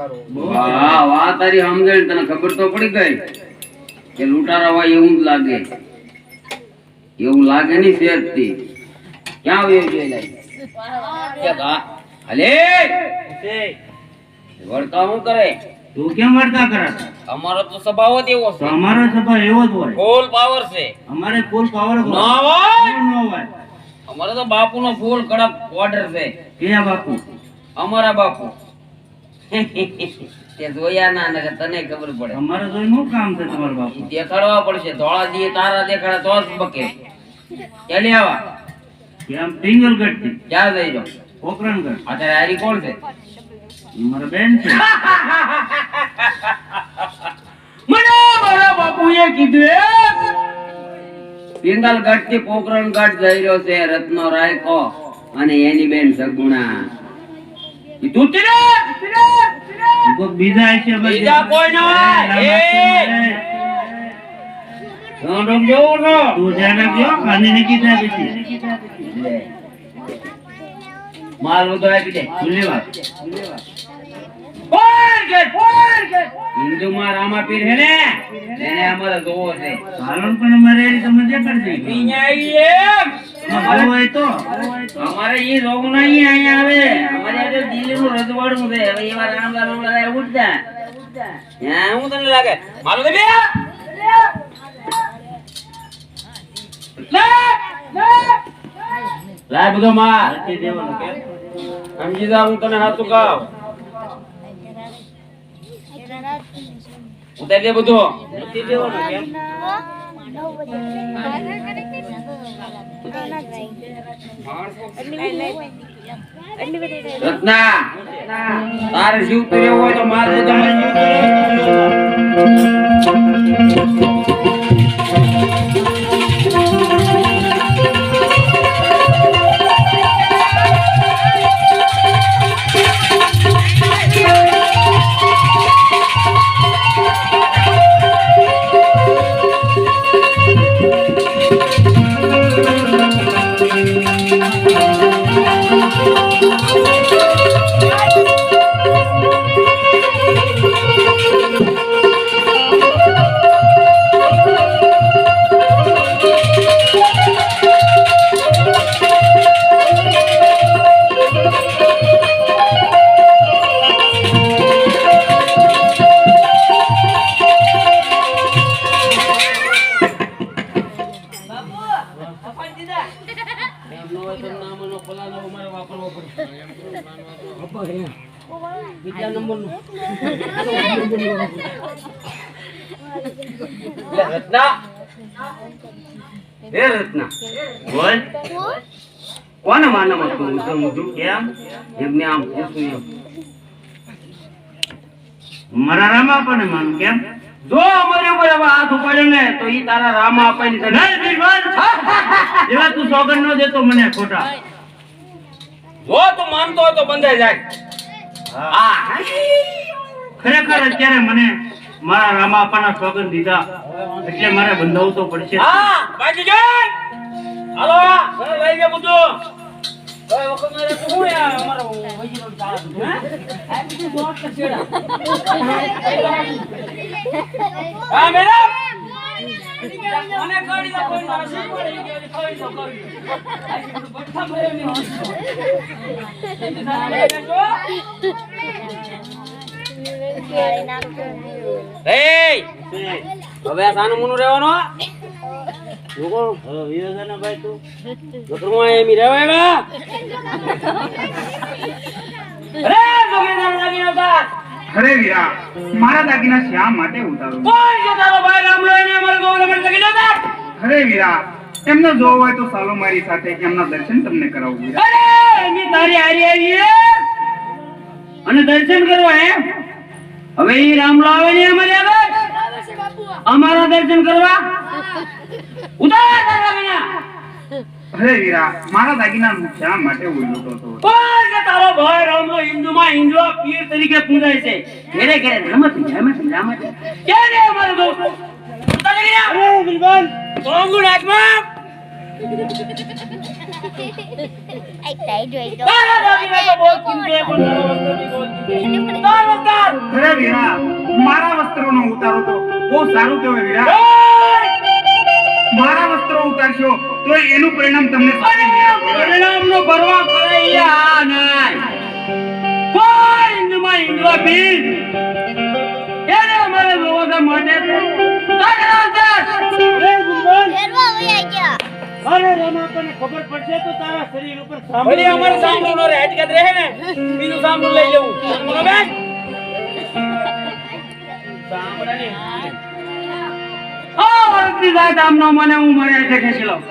વાહ વાહ તારી સમજણ તને ખબર તો પડી ગઈ કે લૂંટારા હોય એવું જ લાગે. એવું લાગે નહીં સેજથી ક્યાં આવ્યો છે લા? કે ગા. અલે કરે? તું કેમ વળતા કરે? અમારો તો સ્વભાવ જ એવો છે. અમારો સ્વભાવ એવો જ હોય. ફૂલ પાવર છે. અમારે ફૂલ પાવર ના હોય. ન હોય. અમારો તો બાપુનો ફૂલ કડક ઓર્ડર છે. ક્યાં બાપુ? અમારા બાપુ. તે જોયા ના નકર તને ખબર પડે. અમારે તો શું કામ છે તમારા બાપુ. દેખાડવા પડશે. ધોળા દીએ તારા દેખાડે તો જ બકે. ચાલી આવા. કેમ પિંગલગઢથી ક્યાં જઈ જો પોકરણગઢ અત્યારે હારી કોણ છે? અમારા બેન છે. મને મારા બાપુએ કીધું પિંગલગઢથી પોકરણગઢ જઈ રહ્યો છે રત્નો રાયકો અને એની બેન સગુણા ઈ તું તીરે તીરે, તીરે. કોક બીજા છે. બીજા કોઈ ના હોય. એ, તું ને કીધા બીજી. માલ બધો આપી દે વાત હિન્દુમાં રામાપીર હે ને? એને અમારે જોવો છે. પાલન પણ અમારે એ રીતે મજા કરી દઈ અહીંયા અમારે હોય તો? અમારે ઈ રોગ નહીં અહીંયા આવે. અમારે આજે દિલ્હીનું રજવાડું છે. હવે એવા ઉઠતા. ત્યાં હું તને લાગે? મારો તો બે લે, લે. લાય બધો માર. સમજી જા હું તને હાથું કહું. ઉતારી દે બધું. રત્ના. તારે જીવતું રહેવું હોય તો મારે નંબરનો. લે, રત્ના હે રત્ના બોલ કોને માનામાં તું ઊંધું ઊંધું? કેમ એમને આમ પૂછું એમ. મારા રામા પણ માનું કેમ જો અમારે ઉપર હાથ ઉપાડ્યો ને તો ઈ તારા રામા અપાઈની તને- નહીં, એવા તું સોગંદ ન દેતો મને ખોટા જો તું માનતો હોય તો બંધાઈ જાય. હા. ખરેખર અત્યારે મને મારા રામા અપાના સોગંદ દીધા એટલે મારે બંધાવવું તો પડશે. હા બાકી જાય બધું. ઓય વખત મારે તો હું યાર અમારો વજીરો ચાલે છે હે? આ બધું જોત કે છેડા હા મેડમ. હવે આ સાનું મુનું રહેવાનો લોકો હવે વિવેકાનંદ ભાઈ તું. નકરમાં એમી રહેવા અરે વીરા મારા દાગીના શ્યામ માટે ઉતારો? કોઈ છે તારો ભાઈ રામલો એને અમારે ગવર્નમેન્ટ લગી જતા. અરે વીરા એમને જોવો હોય તો સાલો મારી સાથે એમના દર્શન તમને કરાવું વીરા અરે એની તારી હારી આવી અને દર્શન કરવા એમ હવે ઈ રામલો આવે ને અમારે આવે અમારા દર્શન કરવા? ઉતાર તારા વિના અરે વીરા મારા દાગીના શા માટે ઉલ્લુટો છો? કોઈ તારો ભાઈ રામલો હિન્દુમાં હિન્દુ પીર તરીકે પૂજાય છે. ઘેરે ઘેરે રમત રમત રમત કેને અમારો દોસ્ત ઉતાર લઈ અરે બિલબન કોંગુ નાચમાં એક ટાઈટ હોય તો. તારા દાદીના તો બહુ ચિંતે પણ તારો વસ્તુ બી બહુ ચિંતે તાર ઉતાર અરે વીરા મારા વસ્ત્રોનો ઉતારો તો બહુ સારું કહેવાય વીરા. મારા વસ્ત્રો ઉતારશો તો એનું પરિણામ તમને પરિણામનો ભરવા કરે ઈ આ કોઈ. એને અમારે માટે અરે રામા તને ખબર પડશે તો તારા શરીર ઉપર સાંભળી. અમારે સાંભળવું નો રે હટકત રહે ને બીજું સાંભળું લઈ લેવું. સાંભળાની જાય દામનો મને હું મળે છે લઉં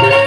અરે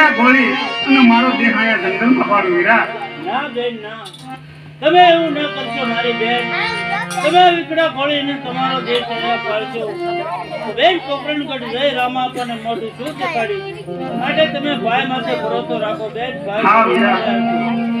વીકડા ગોળી અને મારો દેહ અહીંયા જંગલમાં પાડો વીરા ના બેન ના. તમે એવું ન કરશો મારી બેન. તમે વિકડા ફળીને તમારો દેહ અહીંયા પાડશો. બેન કોકરણગઢ જય રામા આપણને મોઢું શું દેખાડી માટે તમે ભાઈ માથે ભરોસો રાખો બેન. ભાઈ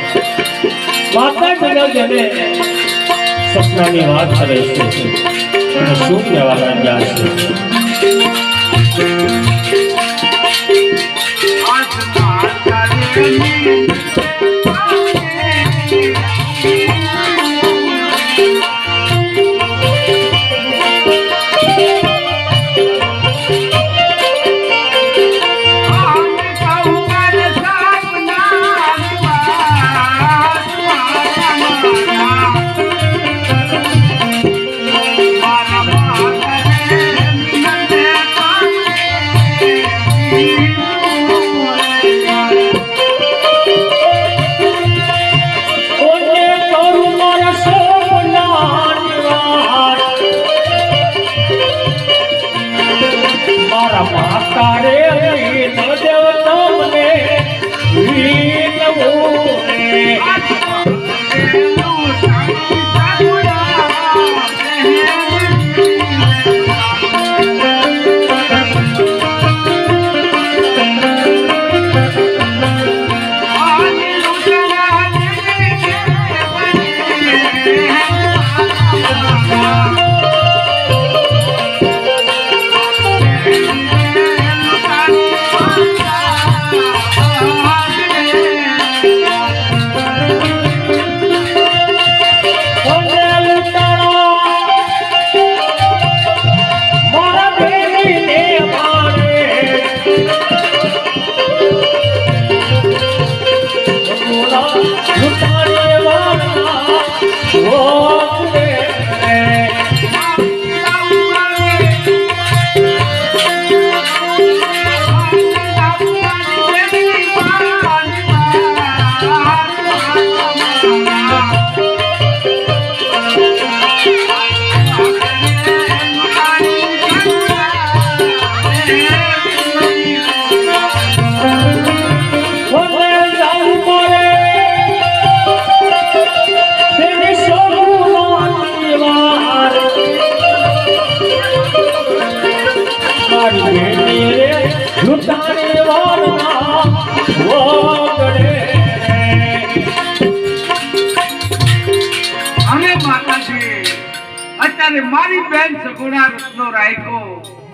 માતા જને સપનાની વાત કરે છે. અને શું કહેવા લાગ્યા છે?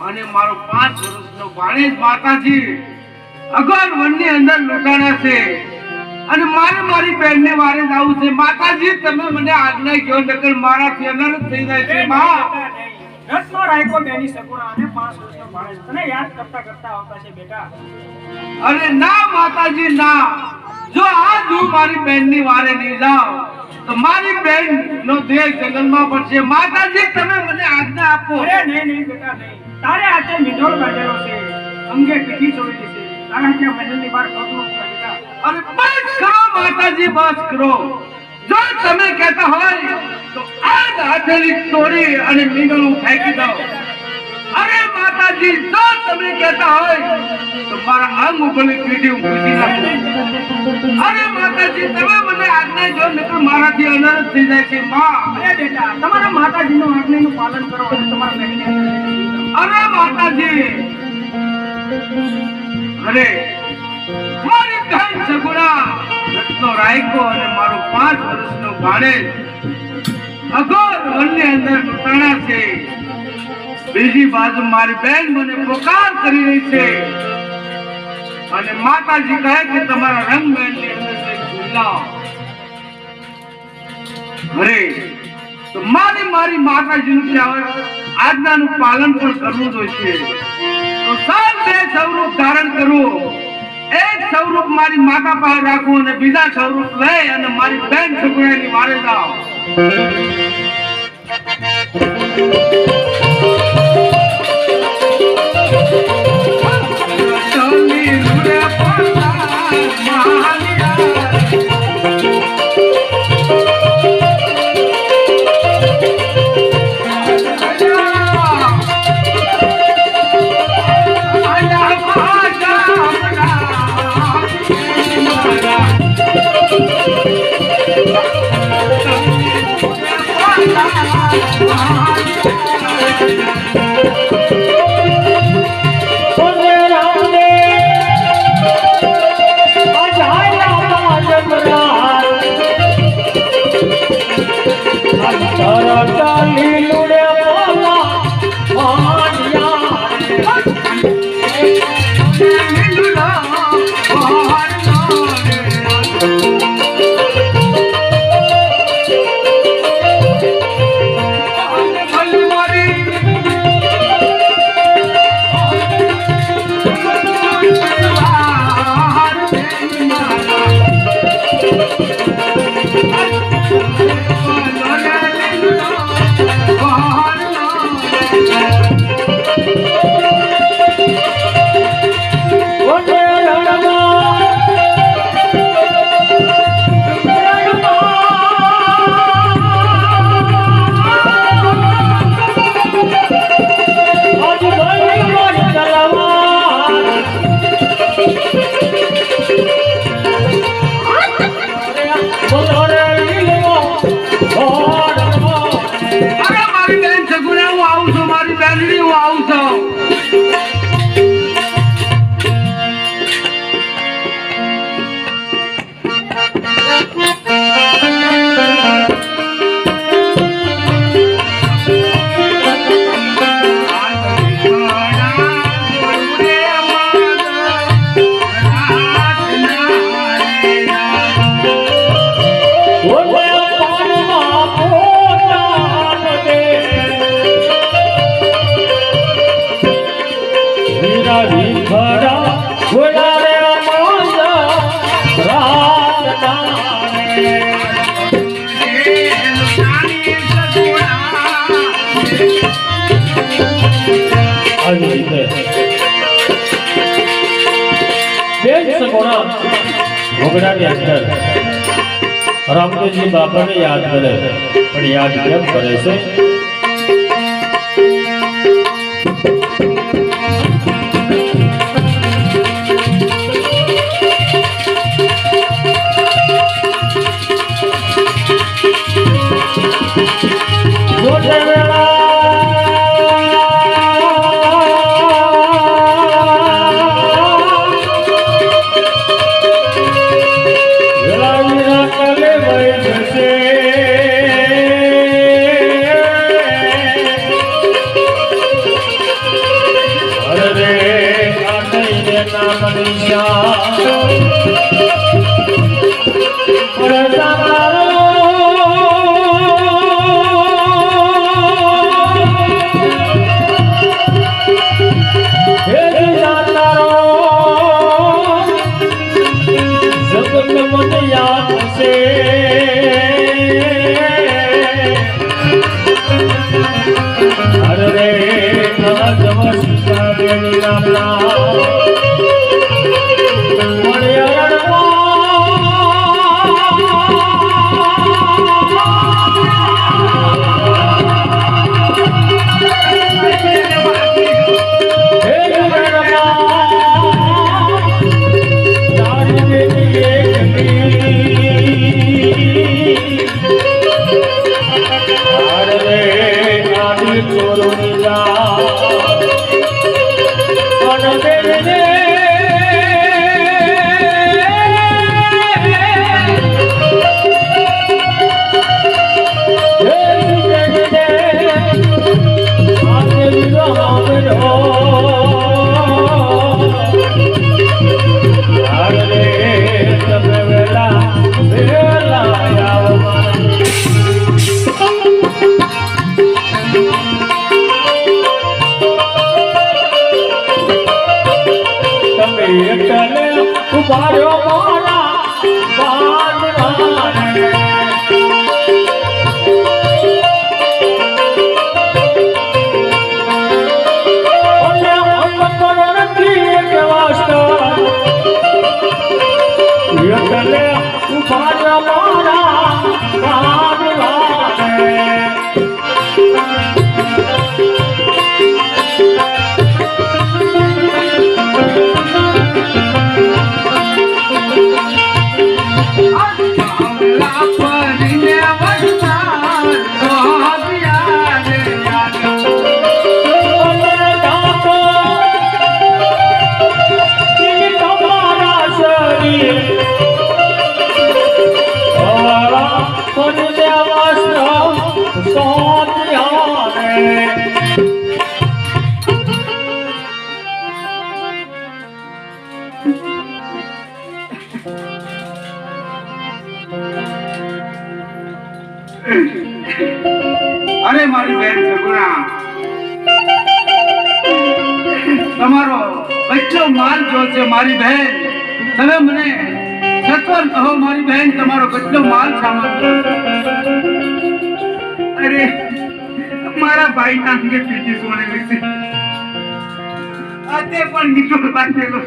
અને મારો પાંચ વર્ષનો ભાણેજ માતાજી અગર વનની અંદર લૂંટાણા છે અને મારે મારી બહેનને વારે જવું છે માતાજી તમે મને આજ્ઞા કહો નકર મારાથી અનર્થ થઈ જાય છે માં. રત્નો રાયકો બેની સગુણા અને પાંચ વર્ષનો માણસ તને યાદ કરતા કરતા આવતા છે બેટા. અરે ના માતાજી ના. જો આજ હું મારી બેનની વારે નહીં જાઉં તો મારી બેન નો દેહ જંગલમાં પડશે. માતાજી તમે મને આજ્ઞા આપો. અરે નહીં નહીં બેટા નહીં. તારે હાથે મીંઢોળ બાંધેલો છે. અંગે પીઠી છોડી છે. કારણ કે મહેલની બહાર બેટા અરે બસ કરો માતાજી, બસ કરો. જો તમે કહેતા હોય તો આ હાથેલી તોડી અને મીંડળું ફેંકી દો. અરે માતાજી, જો તમે કહેતા હોય તો મારા અંગ ઉપરની પીઠી હું ભૂસી અરે માતાજી, તમે મને આજ્ઞા જો નકર મારાથી અનર્થ થઈ જાય છે, માં. અરે બેટા, તમારા માતાજીનું આજ્ઞાનું પાલન કરો અને તમારા જઈ અરે માતાજી! અરે, મારી ધન સગુણા રત્નો રાયકો અને મારો પાંચ વર્ષનો ભાડે અઘોર વનની અંદર લૂંટાણા છે. બીજી બાજુ મારી બેન મને પોકાર કરી રહી છે. અને માતાજી કહે કે તમારા રંગ મહેલની અંદર. અરે, તો મારી મારી માતાજીનું કહેવાય આજ્ઞાનું પાલન પણ કરવું જોઈએ. તો સાત બે સ્વરૂપ ધારણ કરવું એક સ્વરૂપ મારી માતા પાસે રાખવું અને બીજા સ્વરૂપ લઈ અને મારી બેન છોકરાની વારે જાઓ. યાદ કેમ કરે છે. કહો, મારી બહેન, તમારો કેટલો માલ સામાન અરે, મારા ભાઈ ના અંગે પીધી સોને વિશે આજે પણ નિકોલ બાંધેલો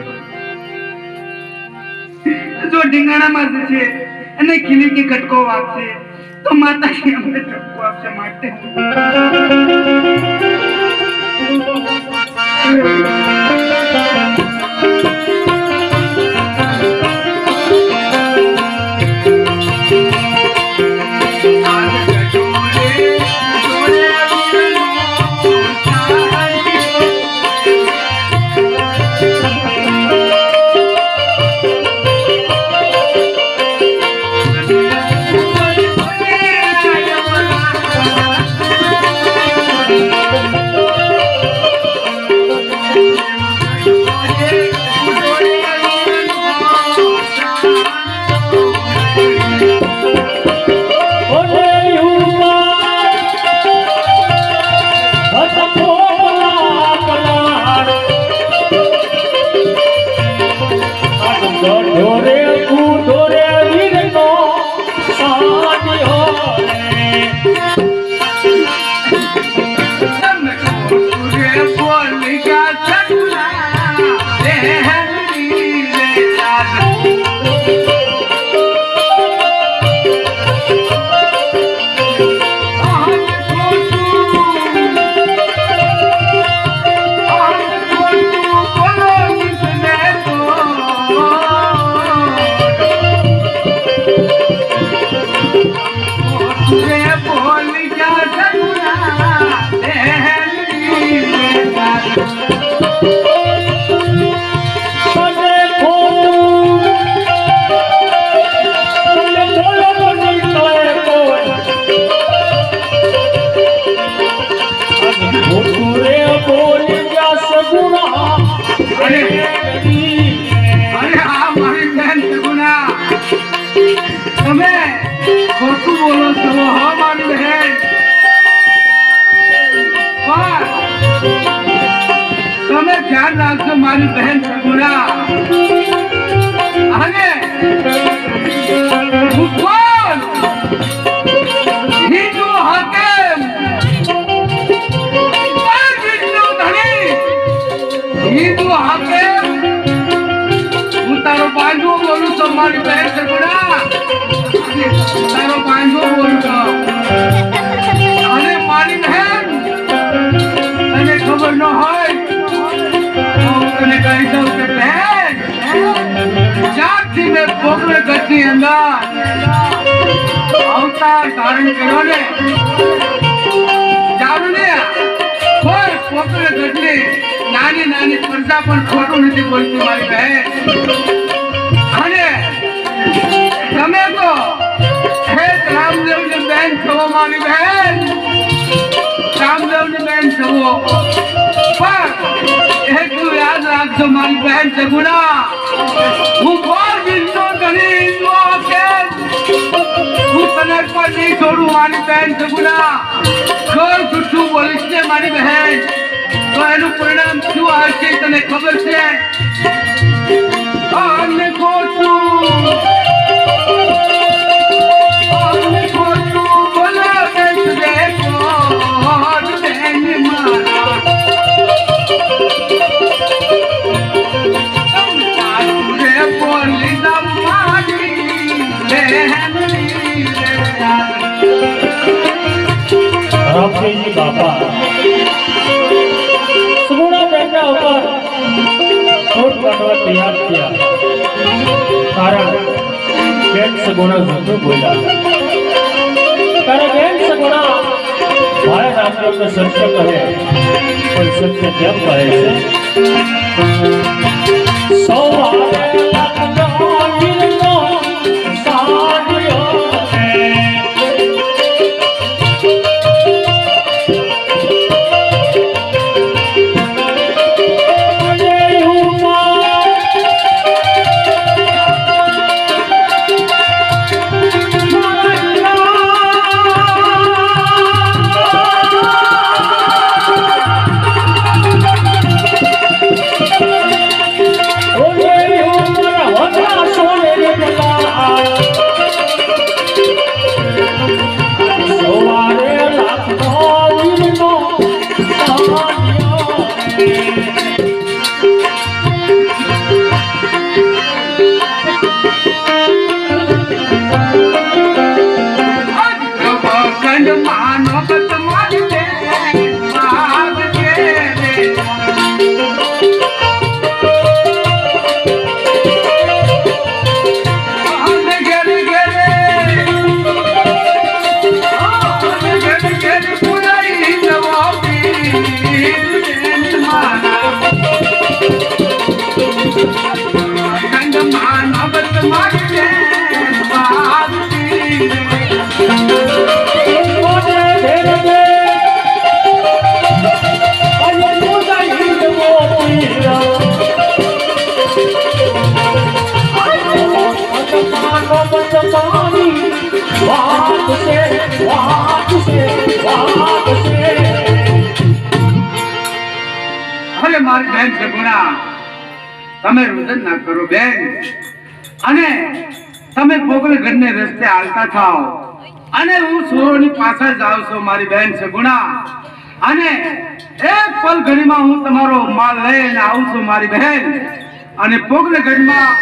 જો ઢીંગાણામાં જશે અને ખીલી કે કટકો વાગશે તો માતાજી અમને ઠપકો આપશે માટે. ને. જાણું ને, કોઈ પોકળ ગઢની નાની નાની પ્રજા પણ ખોટું નથી બોલતી, મારી બહેન. અને તમે તો હે રામદેવની બેન થવો મારી બહેન. રામદેવની બેન થવો પણ એટલું યાદ રાખજો, મારી બહેન સગુણા હું કોણ હિન્દુ કેમ તને પણ નહીં છોડું મારી બહેન સગુણા જો જૂઠું બોલીશ ને મારી બહેન. તો એનું પરિણામ શું આવશે તને ખબર છે? અને ખોટું રામદેવજી બાપા. સુગુણા બેટા ઉપર ખોટ કાઢવા તૈયાર થયા. કારણ બેન સગુણા જૂઠું બોલ્યા. તારા બેન સગુણા ભાઈ રામદેવને સત્ય કહે પણ સત્ય કેમ કહે છે? અરે મારી બેન સગુણા, તમે રુદન ના કરો બેન. અને તમે પોગલ ઘરને રસ્તે હાલતા થાઓ. અને હું સોરોની પાછળ જાઉં છું, મારી બેન સગુણા. અને એક પલ ઘડીમાં હું તમારો માલ લઈને આવું છું, મારી બહેન અને પોગલ ગઢમાં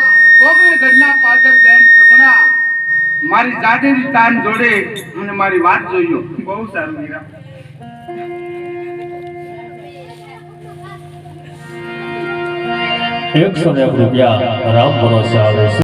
પોગલ ઘડના પાછળ બેન સગુણા, મારી જાડેરી તાન જોડે અને મારી વાત જોઈયો બહુ સારું મીરા. એકસો ને રૂપિયા રામ ભરોસે આવે છે